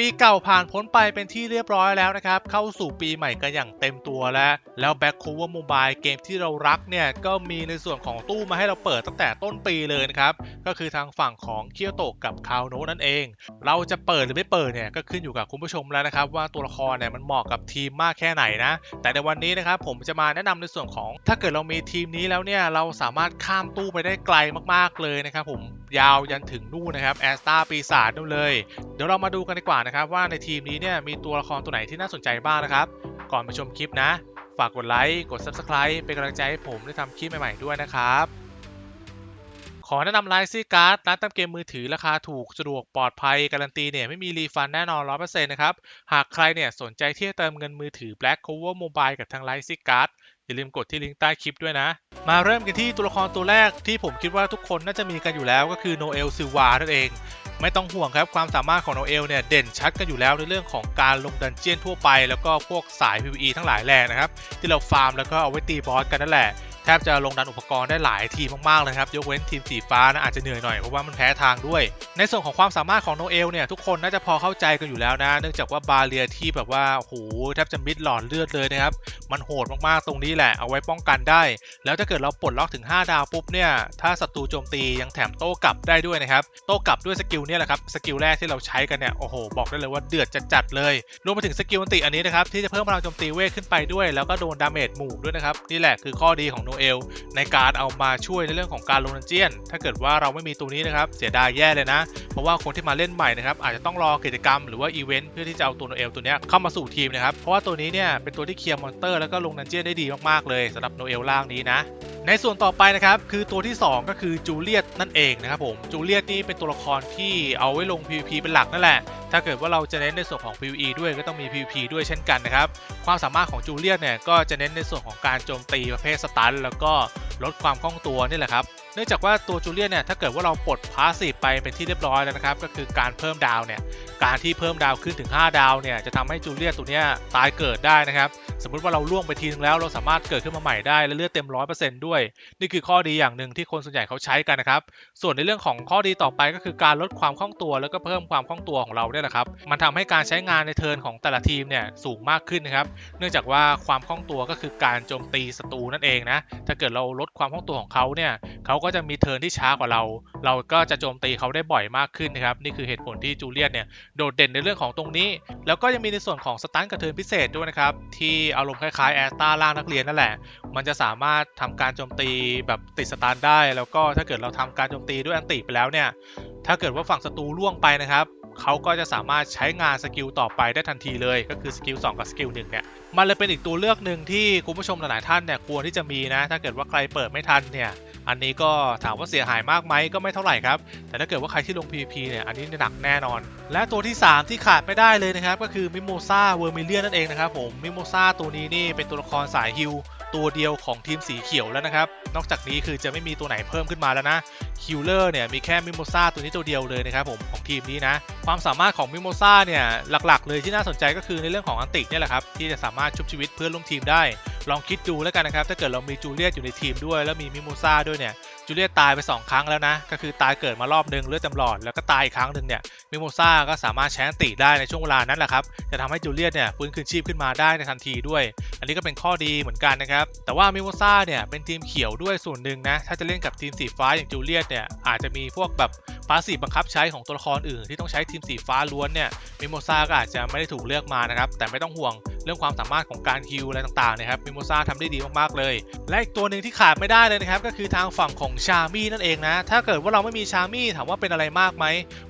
ปีเก่าผ่านพ้นไปเป็นที่เรียบร้อยแล้วนะครับ เข้าสู่ปีใหม่กันอย่างเต็มตัวแล้ว แล้ว Back Cover Mobile เกมที่เรารักเนี่ย ก็มีในส่วนของตู้มาให้เราเปิดตั้งแต่ต้นปีเลยนะครับ ก็คือทางฝั่งของเคียวโตกับคาวโนนั่นเอง เราจะเปิดหรือไม่เปิดเนี่ย ก็ขึ้นอยู่กับคุณผู้ชมแล้วนะครับ ว่าตัวละครเนี่ยมันเหมาะกับทีมมากแค่ไหนนะ แต่ในวันนี้นะครับผมจะมาแนะนำในส่วนของ ถ้าเกิดเรามีทีมนี้แล้วเนี่ยเราสามารถข้ามตู้ไปได้ไกลมากๆเลยนะครับผม ยาวยันถึงนู่นนะครับแอสตาปีศาจนู่นเลย เดี๋ยวเรามาดูกันดีกว่านะครับว่าในทีมนี้เนี่ยมีตัวละครตัวไหนที่น่าสนใจบ้างนะครับ ก่อนไปชมคลิปนะ ฝากกดไลค์กด Subscribe เป็นกำลังใจให้ผมได้ทำคลิปใหม่ๆด้วยนะครับขอแนะนำไลซี่การ์ดร้านเติมเกมมือถือราคาถูกสะดวกปลอดภัย การันตีเนี่ยไม่มีรีฟันแน่นอน 100%นะครับ หากใครเนี่ยสนใจที่จะเติมเงินมือถือ Black Cover Mobile กับทางไลซี่การ์ด อย่าลืมกดที่ลิงก์ใต้คลิปด้วยนะ มาเริ่มกันที่ตัวละครตัวแรกที่ผมคิดว่าทุกคนน่าจะมีกันอยู่แล้วก็คือโนเอลซิวานั่นเอง ไม่ต้องห่วงครับความสามารถของโนเอลเนี่ยเด่นชัดกันอยู่แล้วในเรื่องของการลงดันเจียนทั่วไป แล้วก็พวกสาย PVE ทั้งหลายแหล่นะครับ ที่เราฟาร์มแล้วก็เอาไว้ตีบอสกันนั่นแหละ แทบจะลงดันอุปกรณ์ได้หลายทีมมากๆเลยครับ ยกเว้นทีมสีฟ้านะอาจจะเหนื่อยหน่อยเพราะว่ามันแพ้ทางด้วย ในส่วนของความสามารถของโนเอลเนี่ยทุกคนน่าจะพอเข้าใจกันอยู่แล้วนะ เนื่องจากว่าบาเรียที่แบบว่าโอ้โหแทบจะมิดหลอดเลือดเลยนะครับ มันโหดมากๆตรงนี้แหละเอาไว้ป้องกันได้ แล้วถ้าเกิดเราปลดล็อกถึง 5 ดาวปุ๊บเนี่ยถ้าศัตรูโจมตียังแถมโต้กลับได้ด้วยนะครับโต้กลับด้วยสกิลเนี่ยแหละครับสกิลแรกที่เราใช้กันเนี่ยโอ้โหบอกได้เลยว่าเดือดจัดๆเลยรวมไปถึงสกิลอันติอันนี้นะครับที่จะเพิ่มพลังโจมตีเวทขึ้นไปด้วย แล้วก็โดนดาเมจหมู่ด้วยนะครับนี่แหละคือข้อดีของโนเอลในการเอามาช่วยในเรื่องของการลงดันเจียน ถ้าเกิดว่าเราไม่มีตัวนี้นะครับเสียดายแย่เลยนะ เพราะว่าคนที่มาเล่นใหม่นะครับอาจจะต้องรอกิจกรรมหรือว่าอีเวนต์เพื่อที่จะเอาตัวโนเอลตัวนี้เข้ามาสู่ทีมนะครับเพราะว่าตัวนี้เนี่ยเป็นตัวที่เคลียร์มอนเตอร์แล้วก็ลงดันเจียนได้ดีมากๆเลยสำหรับโนเอลล่างนี้นะ ในส่วนต่อไปนะครับคือตัวที่ 2 ก็คือจูเลียตนั่นเองนะครับผมจูเลียตนี่เป็นตัวละครที่เอาไว้ลง PVP เป็นหลักนั่นแหละ ถ้าเกิดว่าเราจะเน้นในส่วนของ PVE ด้วยก็ต้องมี PVP ด้วยเช่นกันนะครับความสามารถของจูเลียตเนี่ยก็จะเน้นในส่วนของการโจมตีประเภทสตันแล้วก็ลดความคล่องตัวนี่แหละครับ เนื่องจากว่าตัวจูเลียตเนี่ยถ้าเกิดว่าเราปลดพาสซีฟไปเป็นที่เรียบร้อยแล้วนะครับ ก็คือการเพิ่มดาวเนี่ยการที่เพิ่มดาวขึ้นถึง 5 ดาวเนี่ยจะทำให้จูเลียตตัวเนี้ยตายเกิดได้นะครับ สมมุติว่าเราล่วงไปทีนึงแล้วเราสามารถเกิดขึ้นมาใหม่ได้และเลือดเต็ม100%ด้วย นี่คือข้อดีอย่างหนึ่งที่คนส่วนใหญ่เขาใช้กันนะครับ ส่วนในเรื่องของข้อดีต่อไปก็คือการลดความคล่องตัวแล้วก็เพิ่มความคล่องตัวของเราเนี่ยแหละครับ มันทำให้การใช้งานในเทิร์นของแต่ละทีมเนี่ยสูงมากขึ้นนะครับ เนื่องจากว่าความคล่องตัวก็คือการโจมตีศัตรูนั่นเองนะถ้าเกิดเราลดความคล่องตัวของเขาเนี่ยเขาก็จะมีเทิร์นที่ช้ากว่าเรา เราก็จะโจมตีเขาได้บ่อยมากขึ้นนะครับ นี่คือเหตุผลที่จูเลียนเนี่ยโดดเด่นในเรื่องของตรงนี้ แล้วก็ยังมีในส่วนของสตันกับเทิร์นพิเศษด้วยนะครับ ที่อารมณ์คล้ายๆแอสตาล่างนักเรียนนั่นแหละ มันจะสามารถทำการโจมตีแบบติดสตันได้ แล้วก็ถ้าเกิดเราทำการโจมตีด้วยอันติไปแล้วเนี่ย ถ้าเกิดว่าฝั่งศัตรูล่วงไปนะครับ เขาก็จะสามารถใช้งานสกิลต่อไปได้ทันทีเลยก็คือสกิล2กับสกิล1เนี่ยมันเลยเป็นอีกตัวเลือกหนึ่งที่คุณผู้ชมหลายๆท่านเนี่ยควรที่จะมีนะ ถ้าเกิดว่าใครเปิดไม่ทันเนี่ยอันนี้ก็ถามว่าเสียหายมากไหมก็ไม่เท่าไหร่ครับ แต่ถ้าเกิดว่าใครที่ลง PVP เนี่ยอันนี้หนักแน่นอน และตัวที่ 3 ที่ขาดไม่ได้เลยนะครับก็คือมิโมซาเวอร์มิเลียนนั่นเองนะครับผมมิโมซาตัวนี้นี่เป็นตัวละครสายฮิลตัวเดียวของทีมสีเขียวแล้วนะครับ นอกจากนี้คือจะไม่มีตัวไหนเพิ่มขึ้นมาแล้วนะคิลเลอร์เนี่ยมีแค่มิโมซาตัวนี้ตัวเดียวเลยนะครับผมของทีมนี้นะความสามารถของมิโมซาเนี่ยหลักๆ เลยที่น่าสนใจก็คือในเรื่องของอันติเนี่ยแหละครับที่จะสามารถชุบชีวิตเพื่อนร่วมทีมได้ ลองคิดดูแล้วกันนะครับ ถ้าเกิดเรามีจูเลียตอยู่ในทีมด้วย แล้วมีมิโมซาด้วยเนี่ยจูเลียตตายไป 2 ครั้งแล้วนะ ก็คือตายเกิดมารอบนึงเลือดจำหลอดแล้วก็ตายอีกครั้งหนึ่งเนี่ยมิโมซาก็สามารถใช้อันติได้ในช่วงเวลานั้นแหละครับจะทำให้จูเลียตเนี่ยฟื้นคืนชีพขึ้นมาได้ในทันทีด้วย อันนี้ก็เป็นข้อดีเหมือนกันนะครับแต่ว่ามิโมซาเนี่ยเป็นทีมเขียวด้วยส่วนหนึ่งนะถ้าจะเล่นกับทีมสีฟ้าอย่างจูเลียตเนี่ยอาจจะมีพวกแบบ พาสซีฟบังคับใช้ของตัวละครอื่นที่ต้องใช้ทีมสีฟ้าล้วนเนี่ยมิโมซาก็อาจจะไม่ได้ถูกเลือกมานะครับ แต่ไม่ต้องห่วงเรื่องความสามารถของการฮิลอะไรต่างๆนะครับมิโมซาทำได้ดีมากๆเลย และอีกตัวหนึ่งที่ขาดไม่ได้เลยนะครับ ก็คือทางฝั่งของชามี่นั่นเองนะ ถ้าเกิดว่าเราไม่มีชามี่ถามว่าเป็นอะไรมากไหม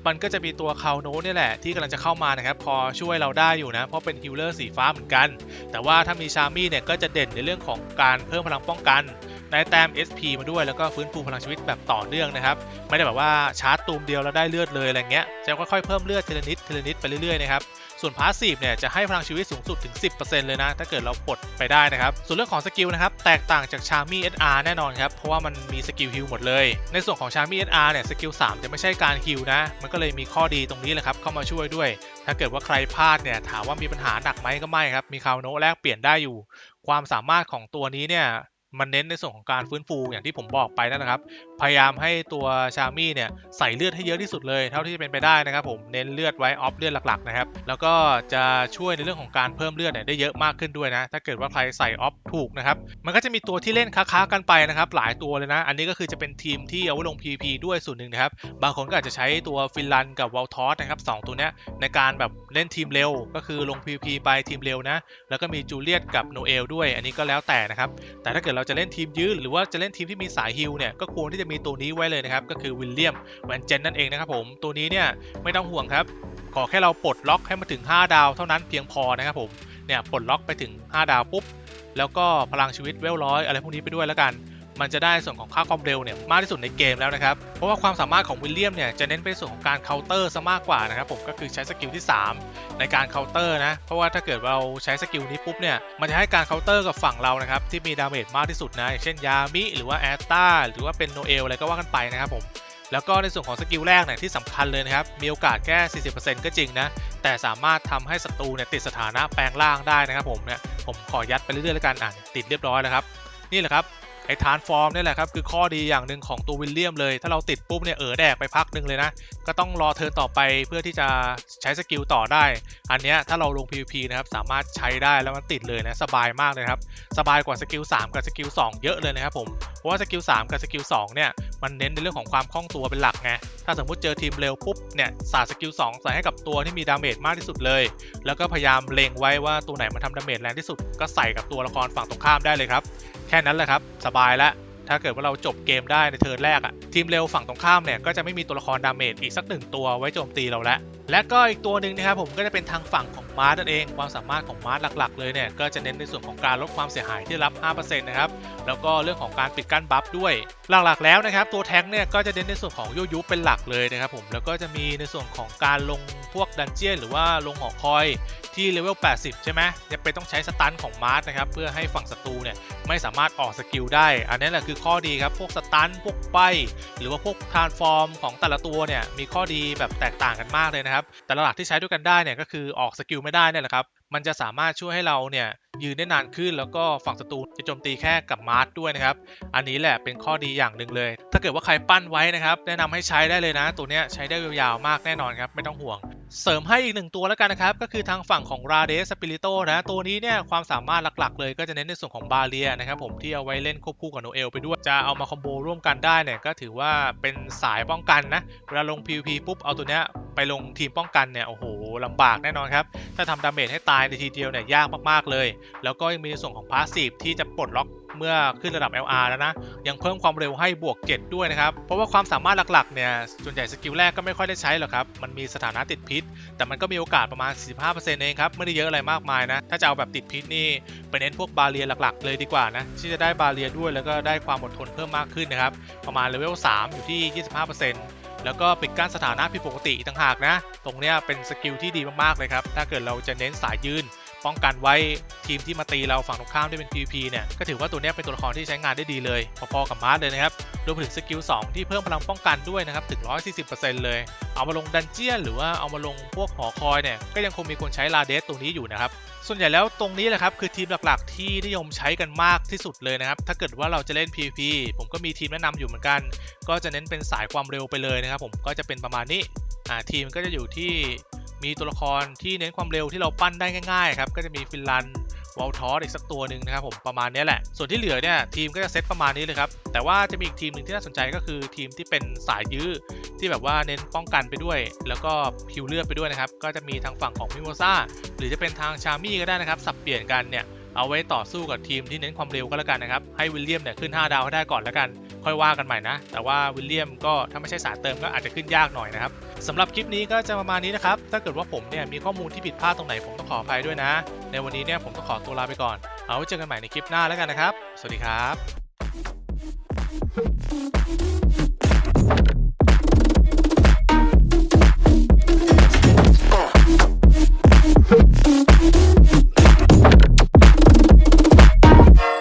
มันก็จะมีตัวคาโนนี่แหละที่กำลังจะเข้ามานะครับพอช่วยเราได้อยู่นะ เพราะเป็นฮิลเลอร์สีฟ้าเหมือนกัน แต่ว่าถ้ามีชามี่เนี่ยก็จะเด่นในเรื่องของการเพิ่มพลังป้องกันได้แต้ม SP มาด้วยแล้วก็ฟื้นฟูพลังชีวิตแบบต่อเนื่องนะครับ ไม่ได้แบบว่าชาร์จตูมเดียวแล้วได้เลือดเลยอะไรเงี้ยจะค่อยๆเพิ่มเลือดเทีลนิดเทีลนิดไปเรื่อยๆนะครับส่วนพาสซีฟเนี่ยจะให้พลังชีวิตสูงสุดถึง 10%เลยนะ ถ้าเกิดเราปลดไปได้นะครับ ส่วนเรื่องของสกิลนะครับ แตกต่างจากชามี่ SR แน่นอนครับ เพราะว่ามันมีสกิลฮิลหมดเลย ในส่วนของชามี่ SR เนี่ยสกิล3จะไม่ใช่การฮิลนะ มันก็เลยมีข้อดีตรงนี้แหละครับ เข้ามาช่วยด้วย ถ้าเกิดว่าใครพลาดเนี่ยถามว่ามีปัญหาหนักไหมก็ไม่ครับมีคาวโนแลกเปลี่ยนได้อยู่ ความสามารถของตัวนี้เนี่ย มันเน้นในส่วนของการฟื้นฟูอย่างที่ผมบอกไปนั่นแหละครับ พยายามให้ตัวชามี่เนี่ยใส่เลือดให้เยอะที่สุดเลย เท่าที่จะเป็นไปได้นะครับ ผมเน้นเลือดไว้ออฟเลือดหลักๆนะครับแล้วก็จะช่วยในเรื่องของการเพิ่มเลือดเนี่ยได้เยอะมากขึ้นด้วยนะ ถ้าเกิดว่าใครใส่ออฟถูกนะครับมันก็จะมีตัวที่เล่นค้าๆกันไปนะครับ หลายตัวเลยนะ อันนี้ก็คือจะเป็นทีมที่เอาไว้ลง PVP ด้วยส่วนหนึ่งนะครับบางคนก็อาจจะใช้ตัวฟินแลนด์กับวอลทอสนะครับสองตัวเนี้ยในการแบบเล่นทีมเร็ว ก็คือลง PVP ไปทีมเร็วนะแล้วก็มีจูเลียตกับโนเอลด้วย อันนี้ก็แล้วแต่นะครับแต่ถ้าเกิดเราจะเล่นทีมยืดหรือว่าจะเล่นทีมที่มีสายฮิลเนี่ยก็ควรที่จะมีตัวนี้ไว้เลยนะครับ ก็คือวิลเลียมแวนเจนนั่นเองนะครับผมตัวนี้เนี่ยไม่ต้องห่วงครับ ขอแค่เราปลดล็อกให้มาถึง 5 ดาวเท่านั้นเพียงพอนะครับผมเนี่ยปลดล็อกไปถึง 5 ดาวปุ๊บแล้วก็พลังชีวิตเวลร้อยอะไรพวกนี้ไปด้วยแล้วกัน มันจะได้ส่วนของค่าความเร็วเนี่ยมากที่สุดในเกมแล้วนะครับ เพราะว่าความสามารถของวิลเลียมเนี่ยจะเน้นไปส่วนของการเคาน์เตอร์ซะมากกว่านะครับผมก็คือใช้สกิลที่ 3 ในการเคาน์เตอร์นะ เพราะว่าถ้าเกิดเราใช้สกิลนี้ปุ๊บเนี่ยมันจะให้การเคาน์เตอร์กับฝั่งเรานะครับที่มีดาเมจมากที่สุดนะอย่างเช่นยามิหรือว่าแอตตาหรือว่าเป็นโนเอลอะไรก็ว่ากันไปนะครับผมแล้วก็ในส่วนของสกิลแรกเนี่ยที่สำคัญเลยนะครับ มีโอกาสแค่ 40%ก็จริงนะ แต่สามารถทำให้ศัตรูเนี่ยติดสถานะแปลงร่างได้นะครับผมเนี่ยผมขอยัดไปเรื่อยๆแล้วกันอะติดเรียบร้อยแล้วครับ นี่แหละครับ ไอ้ทานฟอร์มนี่แหละครับคือข้อดีอย่างหนึ่งของตัววิลเลียมเลย ถ้าเราติดปุ๊บเนี่ยเออแดกไปพักหนึ่งเลยนะ ก็ต้องรอเทิร์นต่อไปเพื่อที่จะใช้สกิลต่อได้ อันเนี้ยถ้าเราลง PVP นะครับสามารถใช้ได้แล้วมันติดเลยนะสบายมากเลยครับ สบายกว่าสกิล3กับสกิล2เยอะเลยนะครับผมเพราะว่าสกิล3กับสกิล2เนี่ยมันเน้นในเรื่องของความคล่องตัวเป็นหลักไงถ้าสมมุติเจอทีมเร็วปุ๊บเนี่ยสาดสกิล2ใส่ให้กับตัวที่มีดาเมจมากที่สุดเลย แล้วก็พยายามเล็งไว้ว่าตัวไหนมันทำดาเมจแรงที่สุดก็ใส่กับตัวละครฝั่งตรงข้ามได้เลยครับ แค่นั้นแหละครับ สบายแล้วถ้าเกิดว่าเราจบเกมได้ในเทิร์นแรกอะทีมเร็วฝั่งตรงข้ามเนี่ยก็จะไม่มีตัวละครดาเมจอีกสักหนึ่งตัวไว้โจมตีเราแล้ว และก็อีกตัวหนึ่งนะครับผมก็จะเป็นทางฝั่งของมาร์นั่นเอง ความสามารถของมาร์หลักๆเลยเนี่ยก็จะเน้นในส่วนของการลดความเสียหายที่รับ 5%นะครับแล้วก็เรื่องของการปิดกั้นบัฟด้วย หลักๆแล้วนะครับตัวแท็กเนี่ยก็จะเน้นในส่วนของโยยุเป็นหลักเลยนะครับผมแล้วก็จะมีในส่วนของการลงพวกดันเจียนหรือว่าลงหอคอยที่เลเวล 80 ใช่ไหมยังเป็นต้องใช้สตันของมาร์นะครับเพื่อให้ฝั่งศัตรูเนี่ยไม่สามารถออกสกิลได้ อันนี้แหละคือข้อดีครับ พวกสตันพวกใบหรือว่าพวกทรานส์ฟอร์มของแต่ละตัวเนี่ยมีข้อดีแบบแตกต่างกันมากเลยนะครับแต่หลักที่ใช้ด้วยกันได้เนี่ยก็คือออกสกิลไม่ได้เนี่ยแหละครับ มันจะสามารถช่วยให้เราเนี่ยยืนได้นานขึ้น แล้วก็ฝั่งศัตรูจะโจมตีแค่กับมาร์ทด้วยนะครับ อันนี้แหละเป็นข้อดีอย่างหนึ่งเลย ถ้าเกิดว่าใครปั้นไว้นะครับ แนะนำให้ใช้ได้เลยนะ ตัวเนี้ยใช้ได้ยาวๆมากแน่นอนครับ ไม่ต้องห่วง เสริมให้อีกหนึ่งตัวแล้วกันนะครับ ก็คือทางฝั่งของ r a d e s Spirito นะตัวนี้เนี่ยความสามารถหลักๆ เลยก็จะเน้นในส่วนของบาเรียนะครับผมที่เอาไว้เล่นควบคู่กับโนเอลไปด้วย จะเอามาคอมโบร่วมกันได้เนี่ยก็ถือว่าเป็นสายป้องกันนะ เวลาลง PVP ปุ๊บเอาตัวเนี้ยไปลงทีมป้องกันเนี่ยโอ้โหลำบากแน่นอนครับ ถ้าทำดาเมจให้ตายในทีเดียวเนี่ยยากมากๆเลย แล้วก็ยังมีในส่วนของพาสซีฟที่จะปลดล็อก เมื่อขึ้นระดับ LR แล้วนะ ยังเพิ่มความเร็วให้บวก 7 ด้วยนะครับ เพราะว่าความสามารถหลักๆเนี่ย ส่วนใหญ่สกิลแรกก็ไม่ค่อยได้ใช้หรอกครับ มันมีสถานะติดพิษ แต่มันก็มีโอกาสประมาณ 45%เองครับ ไม่ได้เยอะอะไรมากมายนะ ถ้าจะเอาแบบติดพิษนี่ไปเน้นพวกบาเรียหลักๆ เลยดีกว่านะ ที่จะได้บาเรียด้วยแล้วก็ได้ความอดทนเพิ่มมากขึ้นนะครับ ประมาณเลเวล 3 อยู่ที่ 25%แล้วก็ปิดกั้นสถานะผิดปกติต่างหากนะ ตรงเนี้ยเป็นสกิลที่ดีมากๆเลยครับ ถ้าเกิดเราจะเน้นสายยืน ป้องกันไว้ทีมที่มาตีเราฝั่งตรงข้ามที่เป็น PVP เนี่ยก็ถือว่าตัวนี้เป็นตัวละครที่ใช้งานได้ดีเลย พอๆกับมาร์สเลยนะครับรวมถึงสกิล2ที่เพิ่มพลังป้องกันด้วยนะครับถึง 140%เลย เอามาลงดันเจียนหรือว่าเอามาลงพวกหอคอยเนี่ยก็ยังคงมีคนใช้ลาเดสตรงนี้อยู่นะครับส่วนใหญ่แล้วตรงนี้แหละครับคือทีมหลักๆ ที่นิยมใช้กันมากที่สุดเลยนะครับถ้าเกิดว่าเราจะเล่น PVP ผมก็มีทีมแนะนำอยู่เหมือนกัน ก็จะเน้นเป็นสายความเร็วไปเลยนะครับผมก็จะเป็นประมาณนี้ทีมก็จะอยู่ที่ มีตัวละครที่เน้นความเร็วที่เราปั้นได้ง่ายๆครับก็จะมีฟินแลนด์วอลทอสอีกสักตัวหนึ่งนะครับผมประมาณนี้แหละ ส่วนที่เหลือเนี่ยทีมก็จะเซตประมาณนี้เลยครับ แต่ว่าจะมีอีกทีมหนึ่งที่น่าสนใจก็คือทีมที่เป็นสายยื้อที่แบบว่าเน้นป้องกันไปด้วย แล้วก็คิวเลือดไปด้วยนะครับ ก็จะมีทางฝั่งของมิโมซ่าหรือจะเป็นทางชามี่ก็ได้นะครับ สับเปลี่ยนกันเนี่ยเอาไว้ต่อสู้กับทีมที่เน้นความเร็วก็แล้วกันนะครับ ให้วิลเลียมเนี่ยขึ้น 5 ดาวให้ได้ก่อนแล้วกัน ค่อยว่ากันใหม่นะ แต่ว่าวิลเลียมก็ถ้าไม่ใช่สารเติมก็อาจจะขึ้นยากหน่อยนะครับสำหรับคลิปนี้ก็จะประมาณนี้นะครับ ถ้าเกิดว่าผมเนี่ยมีข้อมูลที่ผิดพลาดตรงไหนผมต้องขออภัยด้วยนะ ในวันนี้เนี่ยผมต้องขอตัวลาไปก่อน เอาไว้เจอกันใหม่ในคลิปหน้าแล้วกันนะครับ สวัสดีครับ